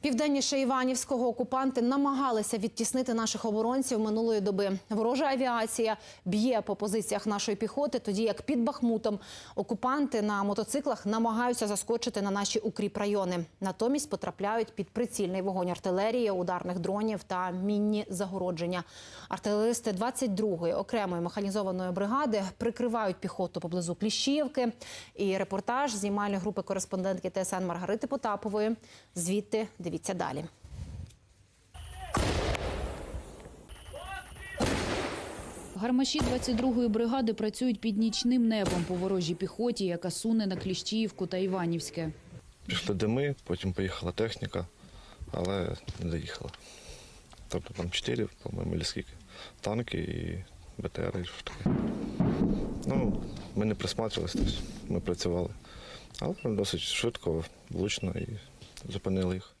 Південніше Іванівського окупанти намагалися відтіснити наших оборонців минулої доби. Ворожа авіація б'є по позиціях нашої піхоти, тоді як під Бахмутом окупанти на мотоциклах намагаються заскочити на наші укріпрайони. Натомість потрапляють під прицільний вогонь артилерії, ударних дронів та мінні загородження. Артилеристи 22-ї окремої механізованої бригади прикривають піхоту поблизу Кліщівки. І репортаж знімальної групи кореспондентки ТСН Маргарити Потапової. Звідти дивіться далі. Гармаші 22-ї бригади працюють під нічним небом по ворожій піхоті, яка суне на Кліщіївку та Іванівське. Пішли дими, потім поїхала техніка, але не доїхала. Тобто там чотири, по-моєму, чи скільки, танки і БТР, і що таке. Ну, ми не присматривалися, тобто ми працювали. Але досить швидко, влучно і зупинили їх.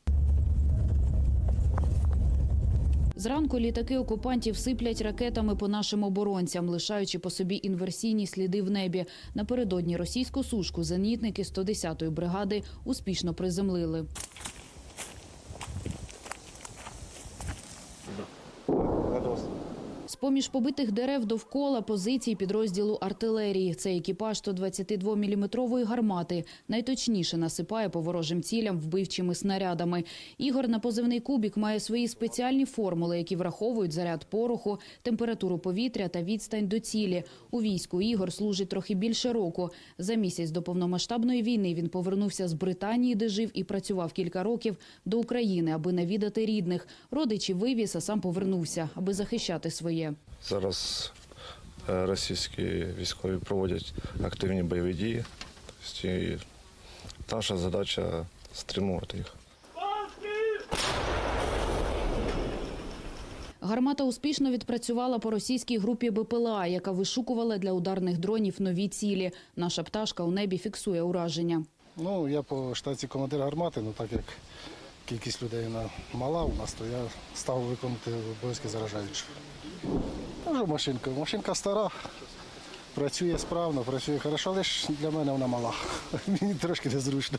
Зранку літаки окупантів сиплять ракетами по нашим оборонцям, лишаючи по собі інверсійні сліди в небі. Напередодні російську сушку зенітники 110-ї бригади успішно приземлили. З-поміж побитих дерев довкола позицій підрозділу артилерії. Це екіпаж 122-мм гармати. Найточніше насипає по ворожим цілям вбивчими снарядами. Ігор на позивний кубік має свої спеціальні формули, які враховують заряд пороху, температуру повітря та відстань до цілі. У війську Ігор служить трохи більше року. За місяць до повномасштабної війни він повернувся з Британії, де жив і працював кілька років до України, аби навідати рідних. Родичі вивіз, а сам повернувся, аби захищати своє. Зараз е, російські військові проводять активні бойові дії. І наша задача стримувати їх. Гармата успішно відпрацювала по російській групі БПЛА, яка вишукувала для ударних дронів нові цілі. Наша пташка у небі фіксує ураження. Ну, я по штаті командир гармати, ну так як кількість людей вона мала у нас, то я став виконувати обов'язки заражаючих. Вже машинка. Машинка стара, працює справно, працює хорошо, але ж для мене вона мала. Мені трошки незручно.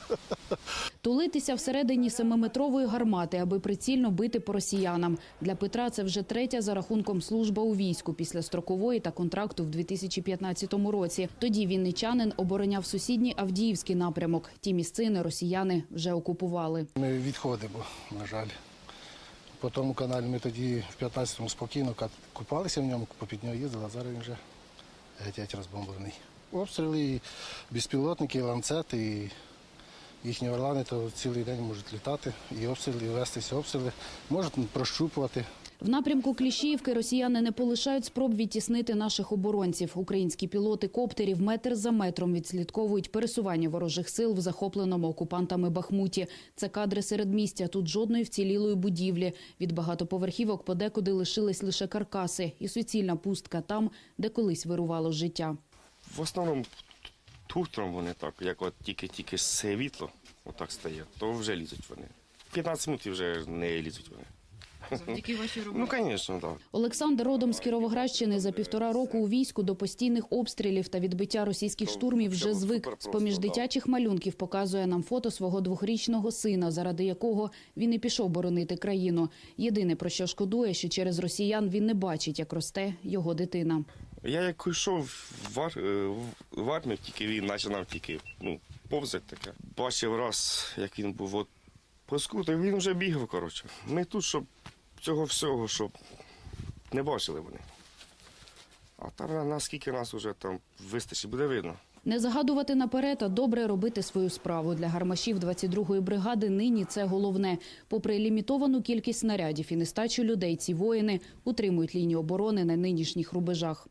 Тулитися всередині семиметрової гармати, аби прицільно бити по росіянам. Для Петра це вже третя за рахунком служба у війську після строкової та контракту в 2015 році. Тоді вінничанин обороняв сусідній Авдіївський напрямок. Ті місцини росіяни вже окупували. Ми відходимо, на жаль. По тому каналі ми тоді в 15-му спокійно купалися в ньому, попід нього їздили, а зараз він вже геть розбомблений. Обстріли, безпілотники, ланцети, і їхні орлани то цілий день можуть літати, і обстріли, і вестися обстріли, можуть прощупувати. В напрямку Кліщіївки росіяни не полишають спроб відтіснити наших оборонців. Українські пілоти коптерів метр за метром відслідковують пересування ворожих сил в захопленому окупантами Бахмуті. Це кадри середмістя. Тут жодної вцілілої будівлі. Від багатоповерхівок подекуди лишились лише каркаси і суцільна пустка там, де колись вирувало життя. В основному утром вони так, як от тільки-тільки світло отак стає, то вже лізуть вони. 15 минут вже не лізуть вони. Завдяки вашій Ну, звісно, так. Олександр родом з Кіровоградщини за півтора року у війську до постійних обстрілів та відбиття російських штурмів вже звик. З поміж дитячих малюнків показує нам фото свого двохрічного сина, заради якого він і пішов боронити країну. Єдине про що шкодує, що через росіян він не бачить, як росте його дитина. Я як йшов в, ар... е, в армію, тільки він починав тільки ну, повзати таке. Бачив раз, як він був от по скуту, він вже бігав, коротше. Ми тут, щоб цього всього, щоб не бачили вони. А там наскільки нас вже там вистачить, буде видно. Не загадувати наперед, а добре робити свою справу. Для гармашів 22-ї бригади нині це головне. Попри лімітовану кількість снарядів і нестачу людей, ці воїни утримують лінію оборони на нинішніх рубежах.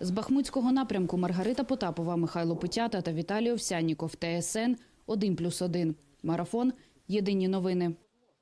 З Бахмутського напрямку Маргарита Потапова, Михайло Путята та Віталій Овсянніков. ТСН 1+,1. Марафон. Єдині новини.